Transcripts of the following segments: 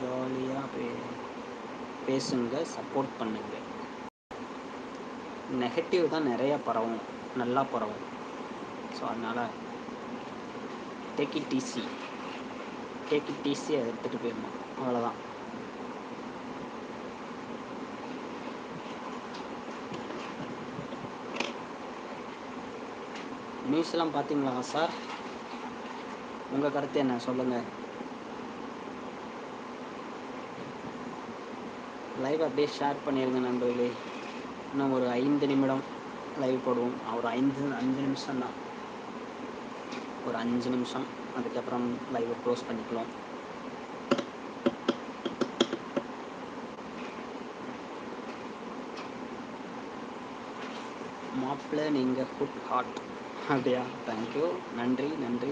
ஜாலியாக பே பேசுங்க சப்போர்ட் பண்ணுங்க. நெகட்டிவ் தான் நிறைய பரவும் நல்லா பரவும். ஸோ அதனால் take it easy take it ஈஸியாக எடுத்துகிட்டு போயிடணும். அவ்வளோதான் நியூஸ்லாம் பார்த்தீங்களா சார் உங்கள் கருத்து என்ன? சொல்லுங்கள் லைவ் அப்படியே ஷேர் பண்ணிடுங்க நண்பர்களே. இன்னும் ஒரு ஐந்து நிமிடம் லைவ் போடுவோம். ஒரு ஐந்து அஞ்சு நிமிஷம் தான். ஒரு அஞ்சு நிமிஷம். அதுக்கப்புறம் லைவை க்ளோஸ் பண்ணிக்கலாம். மாப்பிள்ள நீங்கள் ஃபுட் ஹாட் அப்படியா? தேங்க்யூ நன்றி நன்றி.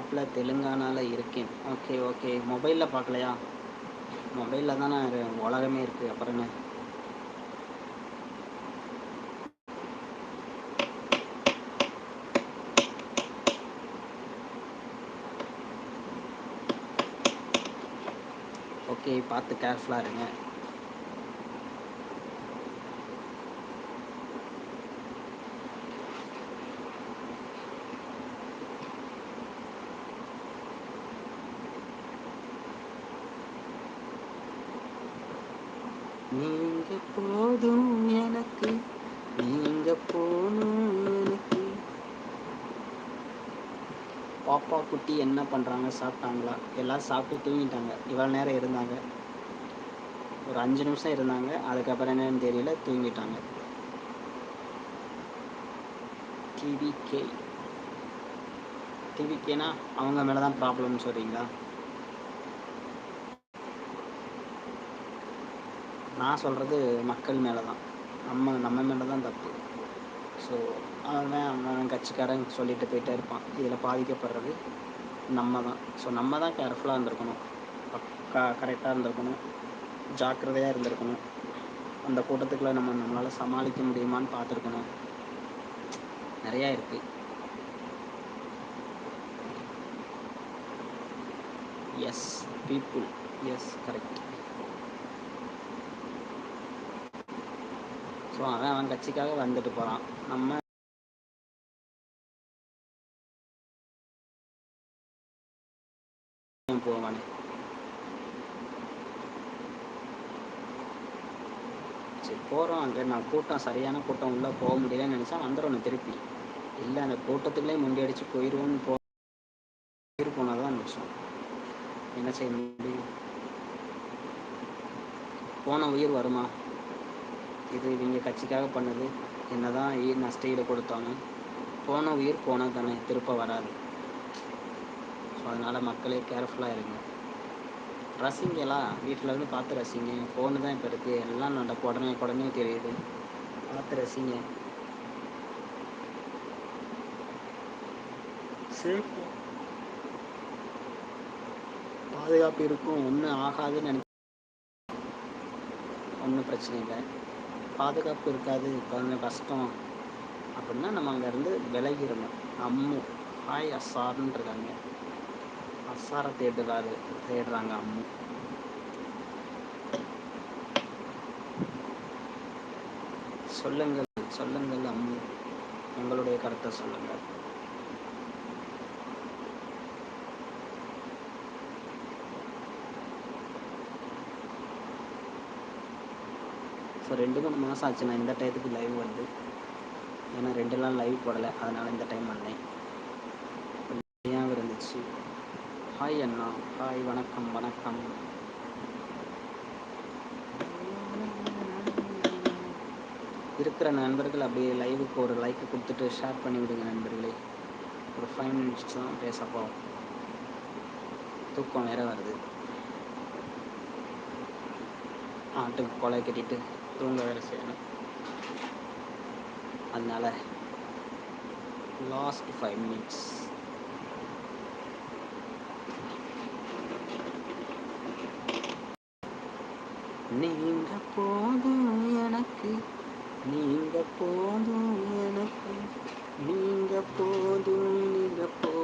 மாப்பிள்ளை தெலுங்கானாவில் இருக்கேன். ஓகே ஓகே மொபைலில் பார்க்கலையா? மொபைலில் தானே உலகமே இருக்குது அப்புறம் என்ன? ஓகே பார்த்து கேர்ஃபுல்லாக இருங்க. நீங்க போதும் எனக்கு நீங்க போதும் எனக்கு. பாப்பா குட்டி என்ன பண்றாங்க? சாப்பிட்டாங்களா? எல்லாம் சாப்பிட்டு தூங்கிட்டாங்க. இவ்வளோ நேரம் இருந்தாங்க. ஒரு அஞ்சு நிமிஷம் இருந்தாங்க. அதுக்கப்புறம் என்னன்னு தெரியல தூங்கிட்டாங்க. டிவிகே டிவிகேனா அவங்க மேலே தான் ப்ராப்ளம்னு சொல்கிறீங்களா நான் சொல்கிறது மக்கள் மேலே தான் நம்ம நம்ம மேலே தான் தப்பு. ஸோ அவன் அவன் கட்சிக்காரன் சொல்லிட்டு போயிட்டே இருப்பான். இதில் பாதிக்கப்படுறது நம்ம தான் ஸோ நம்ம தான் கேர்ஃபுல்லாக இருந்திருக்கணும். பக்கா கரெக்டாக இருந்திருக்கணும். ஜாக்கிரதையாக இருந்திருக்கணும். அந்த கூட்டத்துக்குள்ளே நம்ம நம்மளால் சமாளிக்க முடியுமான்னு பார்த்துருக்கணும். நிறையா இருக்குது yes people yes correct so அவன் அவன் கட்சிக்காக வந்துட்டு போகிறான் நம்ம போவானே. சரி போகிறோம் அங்கே நான் கூட்டம் சரியான கூட்டம் உள்ளே போக முடியலன்னு நினச்சா வந்துடணும் திருப்பி. இல்லை அந்த கூட்டத்துக்குள்ளே முண்டி அடித்து போயிடுவோன்னு போ உயிர் போனால் தான் மிச்சம் என்ன செய்ய முடியும்? போன உயிர் வருமா? இது இவங்க கட்சிக்காக பண்ணது. என்னதான் ஈ நஷ்ட ஈடு கொடுத்தாலும் போன உயிர் போனால் தானே திருப்ப வராது. ஸோ அதனால் மக்களே கேர்ஃபுல்லாக இருங்க. ரசிங்களா? வீட்டில் இருந்து பார்த்து ரசிங்க. ஃபோனு தான் இப்போ இருக்குது எல்லாம் நடக்கும் உடனே உடனே தெரியுது. பார்த்து ரசிங்க. பாதுகாப்பு இருக்கும். ஒன்றும் ஆகாதுன்னு நினைக்க ஒன்றும் பிரச்சனை இல்லை. பாதுகாப்பு இருக்காது கொஞ்சம் கஷ்டம். அப்படின்னா நம்ம அங்கேருந்து விலகிடணும். அம்மு ஹாய் அசார்ன்னு இருக்காங்க அசாரை தேடுறாரு தேடுறாங்க அம்மு. சொல்லுங்கள் சொல்லுங்கள் அம்மு. உங்களுடைய கருத்தை சொல்லுங்கள். ஸோ ரெண்டு மூணு மாதம் ஆச்சு நான் இந்த டயத்துக்கு லைவ் வந்து ஏன்னா ரெண்டு நாள் லைவ் போடலை. அதனால் இந்த டைம் வந்தேன் ஏன் இருந்துச்சு. ஹாய் அண்ணா. ஹாய் வணக்கம் வணக்கம். இருக்கிற நண்பர்கள் அப்படியே லைவுக்கு ஒரு லைக் கொடுத்துட்டு ஷேர் பண்ணி விடுங்க நண்பர்களே. ஒரு ஃபைவ் மினிட்ஸ் தான் பேசப்போ தூக்கம் வேற வருது. ஆட்டுக்கு கொலை கட்டிட்டு. தூங்க வேற செய்யணும். அதனால லாஸ்ட் ஃபைவ் மினிட்ஸ் நீங்க போதும் எனக்கு நீங்க போதும் எனக்கு நீங்க போதும் நீங்க போ